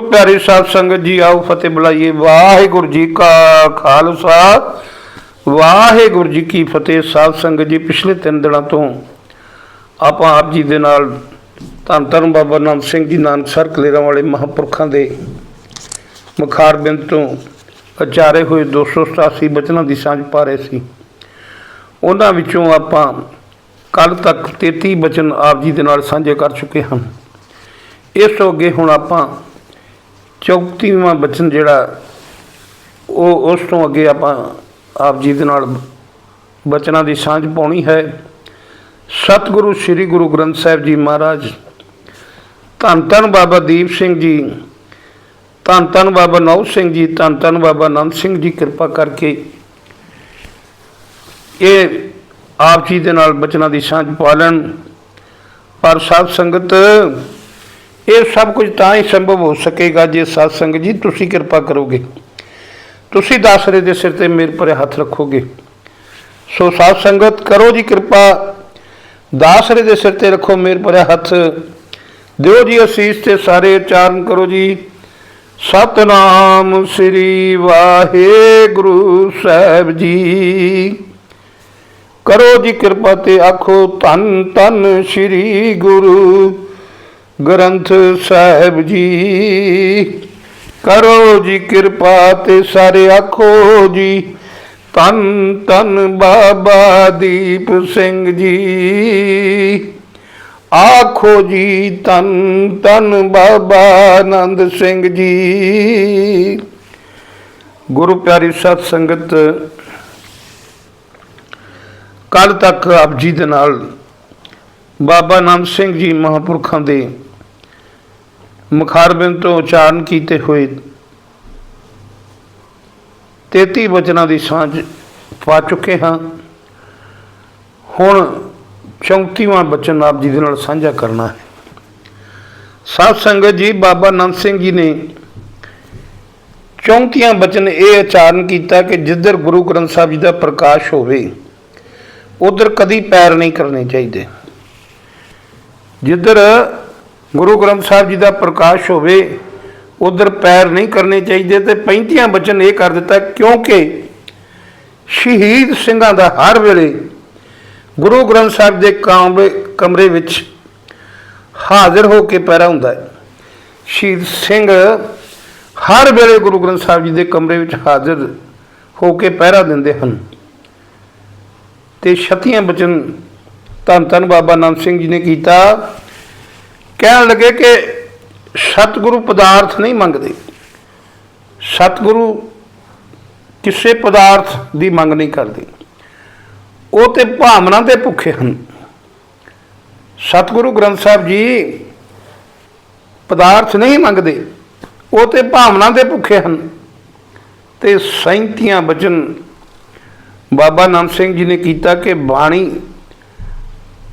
ਪਿਆਰੇ ਸਾਧ ਸੰਗਤ ਜੀ, ਆਓ ਫਤਿਹ ਬੁਲਾਈਏ। ਵਾਹਿਗੁਰੂ ਜੀ ਕਾ ਖਾਲਸਾ। ਵਾਹਿਗੁਰੂ ਜੀ ਕੀ ਫਤਿਹ ਸਾਧ ਸੰਗਤ ਜੀ, ਪਿਛਲੇ ਤਿੰਨ ਦਿਨਾਂ ਤੋਂ ਆਪਾਂ ਆਪ ਜੀ ਦੇ ਨਾਲ ਧੰਨ ਧੰਨ ਬਾਬਾ ਨਾਨਕ ਸਿੰਘ ਜੀ, ਨਾਨਕ ਸਰ ਕਲੇਰਾਂ ਵਾਲੇ ਮਹਾਂਪੁਰਖਾਂ ਦੇ ਮੁਖਾਰਬਿੰਦ ਤੋਂ ਅਚਾਰੇ ਹੋਏ 287 ਬਚਨਾਂ ਦੀ ਸਾਂਝ ਪਾ ਰਹੇ ਸੀ। ਉਹਨਾਂ ਵਿੱਚੋਂ ਆਪਾਂ ਕੱਲ ਤੱਕ 33 ਬਚਨ ਆਪ ਜੀ ਦੇ ਨਾਲ ਸਾਂਝੇ ਕਰ ਚੁੱਕੇ ਹਾਂ। ਇਸ ਤੋਂ ਅੱਗੇ ਹੁਣ ਆਪਾਂ 34ਵਾਂ ਬਚਨ ਜਿਹੜਾ, ਉਹ ਉਸ ਤੋਂ ਅੱਗੇ ਆਪਾਂ ਆਪ ਜੀ ਦੇ ਨਾਲ ਬਚਨਾਂ ਦੀ ਸਾਂਝ ਪਾਉਣੀ ਹੈ। ਸਤਿਗੁਰੂ ਸ੍ਰੀ ਗੁਰੂ ਗ੍ਰੰਥ ਸਾਹਿਬ ਜੀ ਮਹਾਰਾਜ, ਧੰਨ ਧੰਨ ਬਾਬਾ ਦੀਪ ਸਿੰਘ ਜੀ, ਧੰਨ ਧੰਨ ਬਾਬਾ ਨੌ ਸਿੰਘ ਜੀ, ਧੰਨ ਧੰਨ ਬਾਬਾ ਆਨੰਦ ਸਿੰਘ ਜੀ, ਕਿਰਪਾ ਕਰਕੇ ਇਹ ਆਪ ਜੀ ਦੇ ਨਾਲ ਬਚਨਾਂ ਦੀ ਸਾਂਝ ਪਾ ਲੈਣ। ਪਰ ਸਾਧ ਸੰਗਤ ਇਹ ਸਭ ਕੁਝ ਤਾਂ ਹੀ ਸੰਭਵ ਹੋ ਸਕੇਗਾ ਜੇ ਸਾਧ ਸੰਗਤ ਜੀ ਤੁਸੀਂ ਕਿਰਪਾ ਕਰੋਗੇ। ਤੁਸੀਂ ਦਾਸਰੇ ਦੇ ਸਿਰ ਤੇ ਮੇਰੇ ਪਰੇ ਹੱਥ ਰੱਖੋਗੇ। ਸੋ ਸਾਧ ਸੰਗਤ ਕਰੋ ਜੀ ਕਿਰਪਾ। ਦਾਸਰੇ ਦੇ ਸਿਰ ਤੇ ਰੱਖੋ ਮੇਰੇ ਪਰੇ ਹੱਥ। ਦਿਓ ਜੀ ਅਸੀਸ ਤੇ ਸਾਰੇ ਉਚਾਰਨ ਕਰੋ ਜੀ। ਸਤਨਾਮ ਸ੍ਰੀ ਵਾਹਿਗੁਰੂ ਸਾਹਿਬ ਜੀ। ਕਰੋ ਜੀ ਕਿਰਪਾ ਤੇ ਆਖੋ ਧੰਨ ਧੰਨ ਸ੍ਰੀ ਗੁਰੂ ਗ੍ਰੰਥ ਸਾਹਿਬ ਜੀ। ਕਰੋ ਜੀ ਕਿਰਪਾ ਤੇ ਸਾਰੇ ਆਖੋ ਜੀ। ਧੰਨ ਧੰਨ ਬਾਬਾ ਦੀਪ ਸਿੰਘ ਜੀ। ਆਖੋ ਜੀ ਧੰਨ ਧੰਨ ਬਾਬਾ ਆਨੰਦ ਸਿੰਘ ਜੀ। ਗੁਰੂ ਪਿਆਰੀ ਸਤ ਸੰਗਤ ਕੱਲ ਤੱਕ ਆਪ ਜੀ ਦੇ ਨਾਲ ਬਾਬਾ ਆਨੰਦ ਸਿੰਘ ਜੀ ਮਹਾਂਪੁਰਖਾਂ ਦੇ ਮੁਖਾਰਬਿੰਦ ਤੋਂ ਉਚਾਰਨ ਕੀਤੇ ਹੋਏ 33 ਵਚਨਾਂ ਦੀ ਸਾਂਝ ਪਾ ਚੁੱਕੇ ਹਾਂ। ਹੁਣ 34ਵਾਂ ਬਚਨ ਆਪ ਜੀ ਦੇ ਨਾਲ ਸਾਂਝਾ ਕਰਨਾ ਹੈ। ਸਾਧ ਸੰਗਤ ਜੀ, ਬਾਬਾ ਆਨੰਦ ਸਿੰਘ ਜੀ ਨੇ 34 ਬਚਨ ਇਹ ਉਚਾਰਨ ਕੀਤਾ ਕਿ ਜਿੱਧਰ ਗੁਰੂ ਗ੍ਰੰਥ ਸਾਹਿਬ ਜੀ ਦਾ ਪ੍ਰਕਾਸ਼ ਹੋਵੇ, ਉਧਰ ਕਦੀ ਪੈਰ ਨਹੀਂ ਕਰਨੇ ਚਾਹੀਦੇ। ਜਿੱਧਰ ਗੁਰੂ ਗ੍ਰੰਥ ਸਾਹਿਬ ਜੀ ਦਾ ਪ੍ਰਕਾਸ਼ ਹੋਵੇ, ਉਧਰ ਪੈਰ ਨਹੀਂ ਕਰਨੇ ਚਾਹੀਦੇ ਤੇ 35 ਬਚਨ ਇਹ ਕਰ ਦਿੱਤਾ, ਕਿਉਂਕਿ ਸ਼ਹੀਦ ਸਿੰਘਾਂ ਦਾ ਹਰ ਵੇਲੇ ਗੁਰੂ ਗ੍ਰੰਥ ਸਾਹਿਬ ਦੇ ਕਾਂਬੇ ਕਮਰੇ ਵਿੱਚ ਹਾਜ਼ਰ ਹੋ ਕੇ ਪੈਰਾ ਹੁੰਦਾ ਹੈ। ਸ਼ਹੀਦ ਸਿੰਘ ਹਰ ਵੇਲੇ ਗੁਰੂ ਗ੍ਰੰਥ ਸਾਹਿਬ ਜੀ ਦੇ ਕਮਰੇ ਵਿੱਚ ਹਾਜ਼ਰ ਹੋ ਕੇ ਪਹਿਰਾ ਦਿੰਦੇ ਹਨ। ਤੇ ਛਤੀਆਂ ਬਚਨ ਧੰਨ ਧੰਨ ਬਾਬਾ ਨਾਨਕ ਸਿੰਘ ਜੀ ਨੇ ਕੀਤਾ। ਕਹਿਣ ਲੱਗੇ ਕਿ ਸਤਿਗੁਰੂ ਪਦਾਰਥ ਨਹੀਂ ਮੰਗਦੇ। ਸਤਿਗੁਰੂ ਕਿਸੇ ਪਦਾਰਥ ਦੀ ਮੰਗ ਨਹੀਂ ਕਰਦੇ। ਉਹ ਤੇ ਭਾਵਨਾ ਦੇ ਭੁੱਖੇ ਹਨ। ਸਤਿਗੁਰੂ ਗ੍ਰੰਥ ਸਾਹਿਬ ਜੀ ਪਦਾਰਥ ਨਹੀਂ ਮੰਗਦੇ। ਉਹ ਤੇ ਭਾਵਨਾ ਦੇ ਭੁੱਖੇ ਹਨ। ਤੇ ਸੈਂਤੀਆਂ ਵਚਨ ਬਾਬਾ ਨਾਨਕ ਸਿੰਘ ਜੀ ਨੇ ਕੀਤਾ ਕਿ ਬਾਣੀ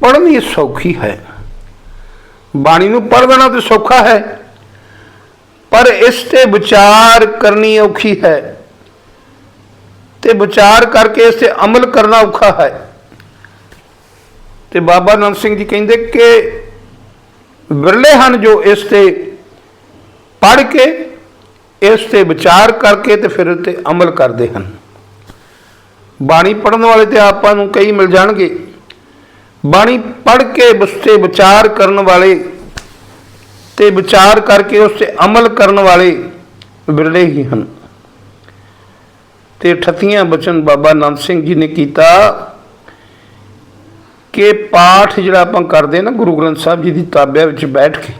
ਪੜ੍ਹਨੀ ਸੌਖੀ ਹੈ। ਬਾਣੀ ਨੂੰ ਪੜ੍ਹ ਦੇਣਾ ਤੇ ਸੌਖਾ ਹੈ, ਪਰ ਇਸ ਤੇ ਵਿਚਾਰ ਕਰਨੀ ਔਖੀ ਹੈ। ਤੇ ਵਿਚਾਰ ਕਰਕੇ ਇਸ ਤੇ ਅਮਲ ਕਰਨਾ ਔਖਾ ਹੈ। ਤੇ ਬਾਬਾ ਨਾਨਕ ਸਿੰਘ ਜੀ ਕਹਿੰਦੇ ਕਿ ਵਿਰਲੇ ਹਨ ਜੋ ਇਸ ਤੇ ਪੜ੍ਹ ਕੇ, ਇਸ ਤੇ ਵਿਚਾਰ ਕਰਕੇ ਤੇ ਫਿਰ ਤੇ ਅਮਲ ਕਰਦੇ ਹਨ। ਬਾਣੀ ਪੜਨ ਵਾਲੇ ਤੇ ਆਪਾਂ ਨੂੰ ਕਈ ਮਿਲ ਜਾਣਗੇ। ਬਾਣੀ ਪੜ੍ਹ ਕੇ ਉਸ ਤੇ ਵਿਚਾਰ ਕਰਨ ਵਾਲੇ ਤੇ ਵਿਚਾਰ ਕਰਕੇ ਉਸ ਤੇ ਅਮਲ ਕਰਨ ਵਾਲੇ ਵਿਰਲੇ ਹੀ ਹਨ। ਤੇ 38 ਬਚਨ ਬਾਬਾ ਆਨੰਦ ਸਿੰਘ ਜੀ ਨੇ ਕੀਤਾ ਕਿ ਪਾਠ ਜਿਹੜਾ ਆਪਾਂ ਕਰਦੇ ਨਾ, ਗੁਰੂ ਗ੍ਰੰਥ ਸਾਹਿਬ ਜੀ ਦੀ ਤਾਬਿਆ ਵਿੱਚ ਬੈਠ ਕੇ,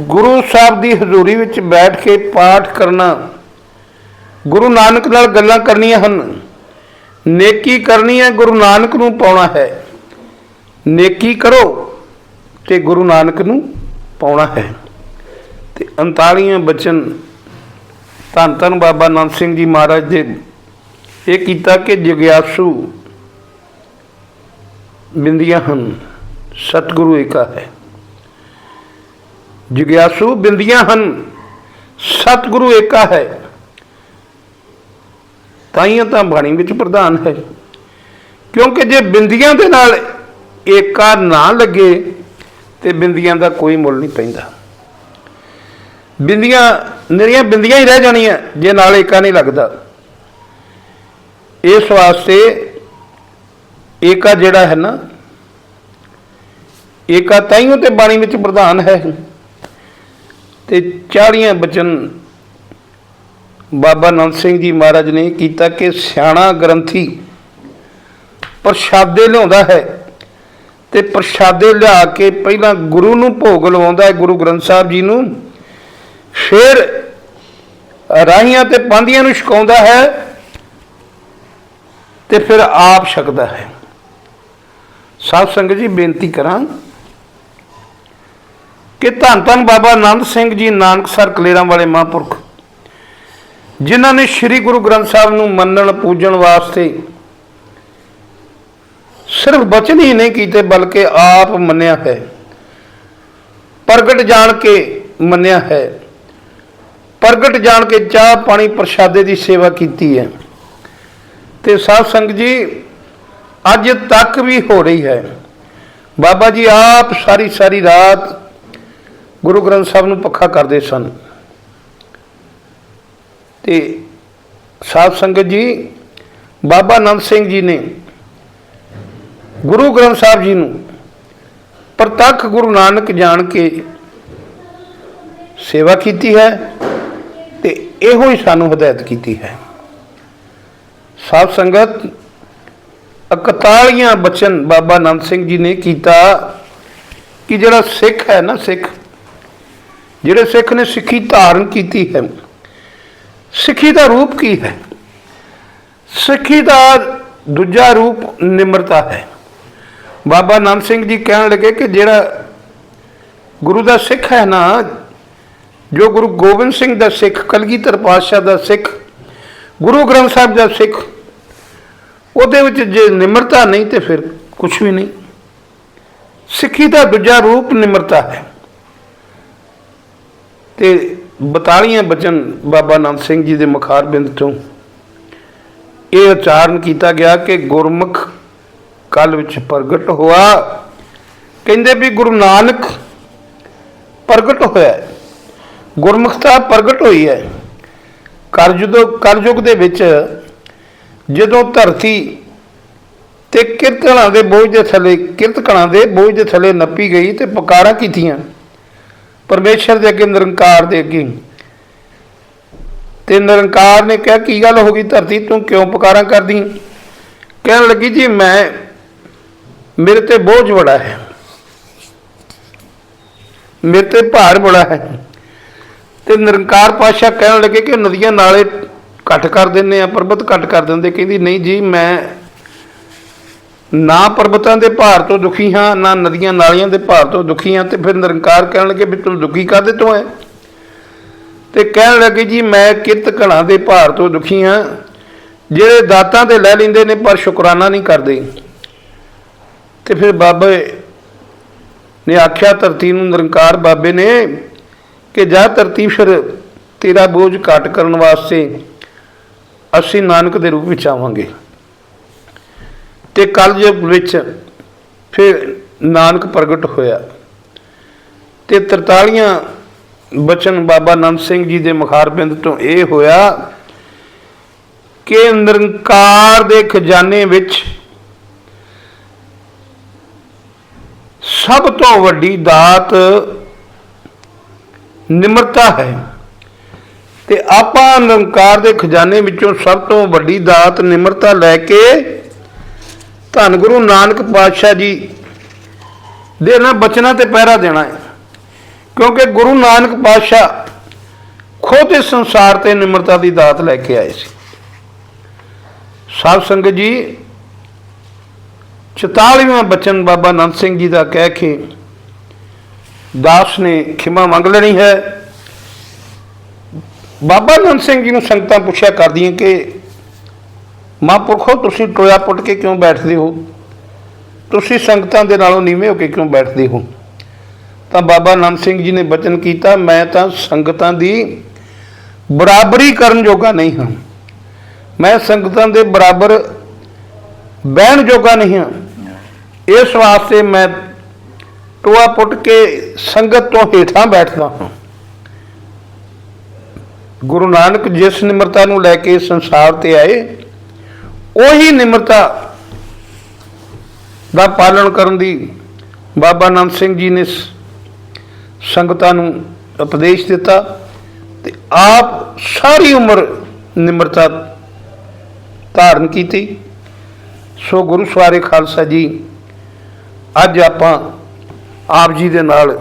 ਗੁਰੂ ਸਾਹਿਬ ਦੀ ਹਜ਼ੂਰੀ ਵਿੱਚ ਬੈਠ ਕੇ ਪਾਠ ਕਰਨਾ, ਗੁਰੂ ਨਾਨਕ ਨਾਲ ਗੱਲਾਂ ਕਰਨੀਆਂ ਹਨ। ਨੇਕੀ ਕਰਨੀ ਹੈ, ਗੁਰੂ ਨਾਨਕ ਨੂੰ ਪਾਉਣਾ ਹੈ। ਨੇਕੀ ਕਰੋ ਤੇ ਗੁਰੂ ਨਾਨਕ ਨੂੰ ਪਾਉਣਾ ਹੈ। ਤੇ 39 ਬਚਨ, ਧੰਨ ਧੰਨ ਬਾਬਾ ਨਾਨਕ ਸਿੰਘ ਜੀ ਮਹਾਰਾਜ ਦੇ ਇਹ ਕੀਤਾ ਕਿ ਜਗਿਆਸੂ ਬਿੰਦੀਆਂ ਹਨ, ਸਤਿਗੁਰੂ ਏਕਾ ਹੈ। ਜਗਿਆਸੂ ਬਿੰਦੀਆਂ ਹਨ, ਸਤਿਗੁਰੂ ਏਕਾ ਹੈ। ਤਾਈਆਂ ਤਾਂ ਬਾਣੀ ਵਿੱਚ ਪ੍ਰਧਾਨ ਹੈ। ਕਿਉਂਕਿ ਜੇ ਬਿੰਦੀਆਂ ਦੇ ਨਾਲ ਏਕਾ ਨਾ ਲੱਗੇ, ਤੇ ਬਿੰਦੀਆਂ ਦਾ ਕੋਈ ਮੁੱਲ ਨਹੀਂ ਪੈਂਦਾ। ਬਿੰਦੀਆਂ, ਨਿਰੀਆਂ ਬਿੰਦੀਆਂ ਹੀ ਰਹਿ ਜਾਣੀਆਂ, ਜੇ ਨਾਲ ਏਕਾ ਨਹੀਂ ਲੱਗਦਾ। ਇਸ ਵਾਸਤੇ ਏਕਾ ਜਿਹੜਾ ਹੈ ਨਾ, ਏਕਾ ਤਾਈਓ ਤੇ ਬਾਣੀ ਵਿੱਚ ਪ੍ਰਧਾਨ ਹੈ। ਤੇ 40 ਬਚਨ ਬਾਬਾ ਨੰਦ ਸਿੰਘ ਜੀ ਮਹਾਰਾਜ ਨੇ ਕੀਤਾ ਕਿ ਸਿਆਣਾ ਗ੍ਰੰਥੀ ਪ੍ਰਸ਼ਾਦੇ ਲਿਆਉਂਦਾ ਹੈ ਤੇ ਪ੍ਰਸ਼ਾਦੇ ਲਿਆ ਕੇ ਪਹਿਲਾਂ ਗੁਰੂ ਨੂੰ ਭੋਗ ਲਵਾਉਂਦਾ ਹੈ, ਗੁਰੂ ਗ੍ਰੰਥ ਸਾਹਿਬ ਜੀ ਨੂੰ। ਫਿਰ ਰਾਹੀਆਂ ਤੇ ਪਾਂਦੀਆਂ ਨੂੰ ਛਕਾਉਂਦਾ ਹੈ ਤੇ ਫਿਰ ਆਪ ਛਕਦਾ ਹੈ। ਸਾਧ ਸੰਗਤ ਜੀ, ਬੇਨਤੀ ਕਰਾਂ ਕਿ ਧੰਨ ਧੰਨ ਬਾਬਾ ਆਨੰਦ ਸਿੰਘ ਜੀ, ਨਾਨਕਸਰ ਕਲੇਰਾਂ ਵਾਲੇ ਮਹਾਂਪੁਰਖ। ਜਿਨ੍ਹਾਂ ਨੇ ਸ੍ਰੀ ਗੁਰੂ ਗ੍ਰੰਥ ਸਾਹਿਬ ਨੂੰ ਮੰਨਣ, ਪੂਜਣ ਵਾਸਤੇ ਸਿਰਫ ਬਚਨ ਹੀ ਨਹੀਂ ਕੀਤੇ, ਬਲਕਿ ਆਪ ਮੰਨਿਆ ਹੈ। ਪ੍ਰਗਟ ਜਾਣ ਕੇ ਮੰਨਿਆ ਹੈ। ਪ੍ਰਗਟ ਜਾਣ ਕੇ ਚਾਹ ਪਾਣੀ ਪ੍ਰਸ਼ਾਦੇ ਦੀ ਸੇਵਾ ਕੀਤੀ ਹੈ। ਤੇ ਸਾਧ ਸੰਗਤ ਜੀ, ਅੱਜ ਤੱਕ ਵੀ ਹੋ ਰਹੀ ਹੈ। ਬਾਬਾ ਜੀ ਆਪ ਸਾਰੀ ਸਾਰੀ ਰਾਤ ਗੁਰੂ ਗ੍ਰੰਥ ਸਾਹਿਬ ਨੂੰ ਪੱਖਾ ਕਰਦੇ ਸਨ। ਤੇ ਸਾਧ ਸੰਗਤ ਜੀ, ਬਾਬਾ ਆਨੰਦ ਸਿੰਘ ਜੀ ਨੇ ਗੁਰੂ ਗ੍ਰੰਥ ਸਾਹਿਬ ਜੀ ਨੂੰ ਪ੍ਰਤੱਖ ਗੁਰੂ ਨਾਨਕ ਜਾਣ ਕੇ ਸੇਵਾ ਕੀਤੀ ਹੈ ਤੇ ਇਹੋ ਹੀ ਸਾਨੂੰ ਹਦਾਇਤ ਕੀਤੀ ਹੈ। ਸਾਧ ਸੰਗਤ 41 ਬਚਨ ਬਾਬਾ ਆਨੰਦ ਸਿੰਘ ਜੀ ਨੇ ਕੀਤਾ ਕਿ ਜਿਹੜਾ ਸਿੱਖ ਹੈ ਨਾ ਸਿੱਖ, ਜਿਹੜੇ ਸਿੱਖ ਨੇ ਸਿੱਖੀ ਧਾਰਨ ਕੀਤੀ ਹੈ ਸਿੱਖੀ ਦਾ ਰੂਪ ਕੀ ਹੈ? ਸਿੱਖੀ ਦਾ ਦੂਜਾ ਰੂਪ ਨਿਮਰਤਾ ਹੈ। ਬਾਬਾ ਨਾਨਕ ਸਿੰਘ ਜੀ ਕਹਿਣ ਲੱਗੇ ਕਿ ਜਿਹੜਾ ਗੁਰੂ ਦਾ ਸਿੱਖ ਹੈ ਨਾ, ਜੋ ਗੁਰੂ ਗੋਬਿੰਦ ਸਿੰਘ ਦਾ ਸਿੱਖ, ਕਲਗੀਧਰ ਪਾਤਸ਼ਾਹ ਦਾ ਸਿੱਖ, ਗੁਰੂ ਗ੍ਰੰਥ ਸਾਹਿਬ ਦਾ ਸਿੱਖ, ਉਹਦੇ ਵਿੱਚ ਜੇ ਨਿਮਰਤਾ ਨਹੀਂ ਤੇ ਫਿਰ ਕੁਝ ਵੀ ਨਹੀਂ। ਸਿੱਖੀ ਦਾ ਦੂਜਾ ਰੂਪ ਨਿਮਰਤਾ ਹੈ। ਤੇ 42 ਬਚਨ ਬਾਬਾ ਆਨੰਦ ਸਿੰਘ ਜੀ ਦੇ ਮੁਖਾਰਬਿੰਦ ਤੋਂ ਇਹ ਉਚਾਰਨ ਕੀਤਾ ਗਿਆ ਕਿ ਗੁਰਮੁਖ ਕੱਲ ਵਿੱਚ ਪ੍ਰਗਟ ਹੋਆ। ਕਹਿੰਦੇ ਵੀ ਗੁਰੂ ਨਾਨਕ ਪ੍ਰਗਟ ਹੋਇਆ ਗੁਰਮੁਖਤਾ ਪ੍ਰਗਟ ਹੋਈ ਹੈ। ਕਲਯੁਗ ਕਲਯੁਗ ਦੇ ਵਿੱਚ ਜਦੋਂ ਧਰਤੀ ਤੇ ਕਿਰਤਣਾ ਦੇ ਬੋਝ ਦੇ ਥੱਲੇ ਕਿਰਤਕਣਾ ਦੇ ਬੋਝ ਦੇ ਥੱਲੇ ਨੱਪੀ ਗਈ ਤੇ ਪੁਕਾਰਾਂ ਕੀਤੀਆਂ। ਪਰਮੇਸ਼ਰ ਦੇ ਅੱਗੇ ਨਿਰੰਕਾਰ ਦੇ ਅੱਗੇ। ਤੇ ਨਿਰੰਕਾਰ ਨੇ ਕਿਹਾ, ਕੀ ਗੱਲ ਹੋ ਗਈ ਧਰਤੀ? ਤੂੰ ਕਿਉਂ ਪੁਕਾਰਾਂ ਕਰਦੀ? ਕਹਿਣ ਲੱਗੀ, ਜੀ, ਮੈਂ, ਮੇਰੇ ਤੇ ਬੋਝ ਬੜਾ ਹੈ। ਮੇਰੇ ਤੇ ਭਾਰ ਬੜਾ ਹੈ। ਤੇ ਨਿਰੰਕਾਰ ਪਾਸ਼ਾ ਕਹਿਣ ਲੱਗੇ ਕਿ ਨਦੀਆਂ ਨਾਲੇ ਕੱਟ ਕਰ ਦਿੰਦੇ ਆ, ਪਰਬਤ ਕੱਟ ਕਰ ਦਿੰਦੇ। ਕਹਿੰਦੀ, ਨਹੀਂ ਜੀ, ਮੈਂ ਨਾ ਪਰਬਤਾਂ ਦੇ ਭਾਰ ਤੋਂ ਦੁਖੀ ਹਾਂ, ਨਾ ਨਦੀਆਂ ਨਾਲੀਆਂ ਦੇ ਭਾਰ ਤੋਂ ਦੁਖੀ ਹਾਂ ਤੇ ਫਿਰ ਨਿਰੰਕਾਰ ਕਹਿਣ ਲੱਗੇ ਵੀ ਤੂੰ ਦੁਖੀ ਕਾਹਦੇ ਤੋਂ ਹੈ? ਤੇ ਕਹਿਣ ਲੱਗੇ ਜੀ, ਮੈਂ ਕਿਰਤ ਘਣਾ ਦੇ ਭਾਰ ਤੋਂ ਦੁਖੀ ਹਾਂ, ਜਿਹੜੇ ਦਾਤਾਂ ਤੇ ਲੈ ਲੈਂਦੇ ਨੇ ਪਰ ਸ਼ੁਕਰਾਨਾ ਨਹੀਂ ਕਰਦੇ। ਤੇ ਫਿਰ ਬਾਬੇ ਨੇ ਆਖਿਆ, ਧਰਤੀ ਨੂੰ ਨਿਰੰਕਾਰ ਬਾਬੇ ਨੇ ਕਿ ਜਾ ਧਰਤੀ ਫਿਰ ਤੇਰਾ ਬੋਝ ਘਟ ਕਰਨ ਵਾਸਤੇ ਅਸੀਂ ਨਾਨਕ ਦੇ ਰੂਪ ਵਿੱਚ ਆਵਾਂਗੇ। ਤੇ ਕਲਯੁਗ ਵਿੱਚ ਫਿਰ ਨਾਨਕ ਪ੍ਰਗਟ ਹੋਇਆ। ਤੇ 43 ਬਚਨ ਬਾਬਾ ਆਨੰਦ ਸਿੰਘ ਜੀ ਦੇ ਮੁਖਾਰਬਿੰਦ ਤੋਂ ਇਹ ਹੋਇਆ ਕਿ ਨਿਰੰਕਾਰ ਦੇ ਖਜ਼ਾਨੇ ਵਿੱਚ ਸਭ ਤੋਂ ਵੱਡੀ ਦਾਤ ਨਿਮਰਤਾ ਹੈ ਤੇ ਆਪਾਂ ਨਿਰੰਕਾਰ ਦੇ ਖਜ਼ਾਨੇ ਵਿੱਚੋਂ ਸਭ ਤੋਂ ਵੱਡੀ ਦਾਤ ਨਿਮਰਤਾ ਲੈ ਕੇ ਧੰਨ ਗੁਰੂ ਨਾਨਕ ਪਾਤਸ਼ਾਹ ਜੀ ਦੇ ਨਾ ਬਚਨਾਂ ਤੇ ਪਹਿਰਾ ਦੇਣਾ ਹੈ। ਕਿਉਂਕਿ ਗੁਰੂ ਨਾਨਕ ਪਾਤਸ਼ਾਹ ਖੁਦ ਇਸ ਸੰਸਾਰ ਤੇ ਨਿਮਰਤਾ ਦੀ ਦਾਤ ਲੈ ਕੇ ਆਏ ਸੀ। ਸਾਧ ਸੰਗਤ ਜੀ 44ਵਾਂ ਬਚਨ ਬਾਬਾ ਨੰਦ ਸਿੰਘ ਜੀ ਦਾ ਕਹਿ ਕੇ ਦਾਸ ਨੇ ਖਿਮਾ ਮੰਗ ਲੈਣੀ ਹੈ। ਬਾਬਾ ਨੰਦ ਸਿੰਘ ਜੀ ਨੂੰ ਸੰਗਤਾਂ ਪੁੱਛਿਆ ਕਰਦੀਆਂ ਕਿ ਮਹਾਂਪੁਰਖੋ ਤੁਸੀਂ ਟੋਇਆ ਪੁੱਟ ਕੇ ਕਿਉਂ ਬੈਠਦੇ ਹੋ? ਤੁਸੀਂ ਸੰਗਤਾਂ ਦੇ ਨਾਲੋਂ ਨੀਵੇਂ ਹੋ ਕੇ ਕਿਉਂ ਬੈਠਦੇ ਹੋ? ਤਾਂ ਬਾਬਾ ਆਨੰਦ ਸਿੰਘ ਜੀ ਨੇ ਬਚਨ ਕੀਤਾ, ਮੈਂ ਤਾਂ ਸੰਗਤਾਂ ਦੀ ਬਰਾਬਰੀ ਕਰਨ ਜੋਗਾ ਨਹੀਂ ਹਾਂ। ਮੈਂ ਸੰਗਤਾਂ ਦੇ ਬਰਾਬਰ ਬਹਿਣ ਜੋਗਾ ਨਹੀਂ ਹਾਂ। ਇਸ ਵਾਸਤੇ ਮੈਂ ਟੋਆ ਪੁੱਟ ਕੇ ਸੰਗਤ ਤੋਂ ਹੇਠਾਂ ਬੈਠਦਾ ਹਾਂ। ਗੁਰੂ ਨਾਨਕ ਜਿਸ ਨਿਮਰਤਾ ਨੂੰ ਲੈ ਕੇ ਸੰਸਾਰ ਤੇ ਆਏ ਉਹੀ ਨਿਮਰਤਾ ਦਾ ਪਾਲਣ ਕਰਨ ਦੀ ਬਾਬਾ ਨਾਨਕ ਸਿੰਘ ਜੀ ਨੇ ਸੰਗਤਾਂ ਨੂੰ ਉਪਦੇਸ਼ ਦਿੱਤਾ ਤੇ ਆਪ ਸਾਰੀ ਉਮਰ ਨਿਮਰਤਾ ਧਾਰਨ ਕੀਤੀ। ਸੋ ਗੁਰੂ ਸਵਾਰੇ ਖਾਲਸਾ ਜੀ, ਅੱਜ ਆਪਾਂ ਆਪ ਜੀ ਦੇ ਨਾਲ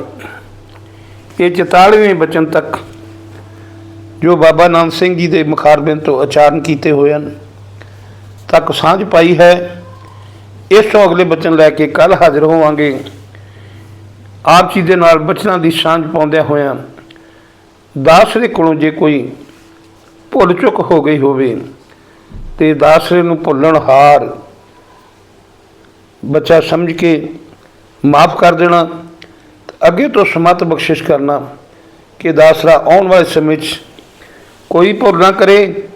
ਇਹ 44ਵੇਂ ਬਚਨ ਤੱਕ ਜੋ ਬਾਬਾ ਨਾਨਕ ਸਿੰਘ ਜੀ ਦੇ ਮੁਖਾਰਬਿੰਦ ਤੋਂ ਉਚਾਰਨ ਕੀਤੇ ਹੋਏ ਹਨ। ਤੱਕ ਸਾਂਝ ਪਾਈ ਹੈ। ਇਸ ਤੋਂ ਅਗਲੇ ਬਚਨ ਲੈ ਕੇ ਕੱਲ ਹਾਜ਼ਰ ਹੋਵਾਂਗੇ। ਆਪ ਜੀ ਦੇ ਨਾਲ ਬਚਨਾਂ ਦੀ ਸਾਂਝ ਪਾਉਂਦਿਆਂ ਹੋਇਆਂ ਦਾਸਰੇ ਕੋਲੋਂ ਜੇ ਕੋਈ ਭੁੱਲ ਚੁੱਕ ਹੋ ਗਈ ਹੋਵੇ ਤੇ ਦਾਸਰੇ ਨੂੰ ਭੁੱਲਣ ਹਾਰ ਬੱਚਾ ਸਮਝ ਕੇ ਮਾਫ ਕਰ ਦੇਣਾ ਅੱਗੇ ਤੋਂ ਸਮਤ ਬਖਸ਼ਿਸ਼ ਕਰਨਾ ਕਿ ਦਾਸਰਾ ਆਉਣ ਵਾਲੇ ਸਮੇਂ 'ਚ ਕੋਈ ਭੁੱਲ ਨਾ ਕਰੇ।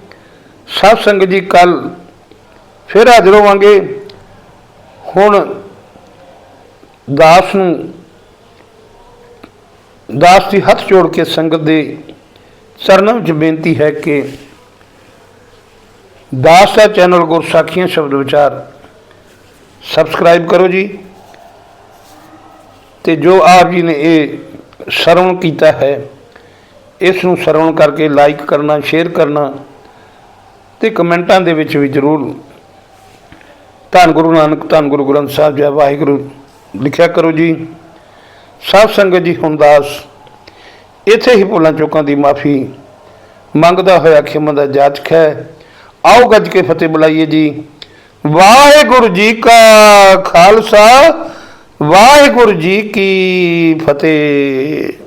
ਸਭ ਸੰਗਤ ਜੀ ਕੱਲ ਫਿਰ ਹਾਜ਼ਰ ਹੋਵਾਂਗੇ। ਹੁਣ ਦਾਸ ਨੂੰ ਦਾਸ ਦੀ ਹੱਥ ਜੋੜ ਕੇ ਸੰਗਤ ਦੇ ਚਰਨਾਂ ਵਿੱਚ ਬੇਨਤੀ ਹੈ ਕਿ ਦਾਸ ਦਾ ਚੈਨਲ ਗੁਰਸਾਖੀਆਂ ਸ਼ਬਦ ਵਿਚਾਰ ਸਬਸਕ੍ਰਾਈਬ ਕਰੋ ਜੀ। ਤੇ ਜੋ ਆਪ ਜੀ ਨੇ ਇਹ ਸਰਵਣ ਕੀਤਾ ਹੈ, ਇਸ ਨੂੰ ਸਰਵਣ ਕਰਕੇ ਲਾਈਕ ਕਰਨਾ, ਸ਼ੇਅਰ ਕਰਨਾ ਤੇ ਕਮੈਂਟਾਂ ਦੇ ਵਿੱਚ ਵੀ ਜ਼ਰੂਰ ਧੰਨ ਗੁਰੂ ਨਾਨਕ, ਧੰਨ ਗੁਰੂ ਗ੍ਰੰਥ ਸਾਹਿਬ ਜੈ, ਵਾਹਿਗੁਰੂ। ਲਿਖਿਆ ਕਰੋ ਜੀ, ਸਾਧ ਸੰਗਤ ਜੀ ਹੁਣ ਦਾਸ ਇੱਥੇ ਹੀ ਭੁੱਲਾਂ ਚੁੱਕਾਂ ਦੀ ਮਾਫੀ ਮੰਗਦਾ ਹੋਇਆ ਖਿਮਾ ਦਾ ਜਾਚਕ ਹੈ। ਆਓ ਗੱਜ ਕੇ ਫਤਿਹ ਬੁਲਾਈਏ ਜੀ। ਵਾਹਿਗੁਰੂ ਜੀ ਕਾ ਖਾਲਸਾ, ਵਾਹਿਗੁਰੂ ਜੀ ਕੀ ਫਤਿਹ।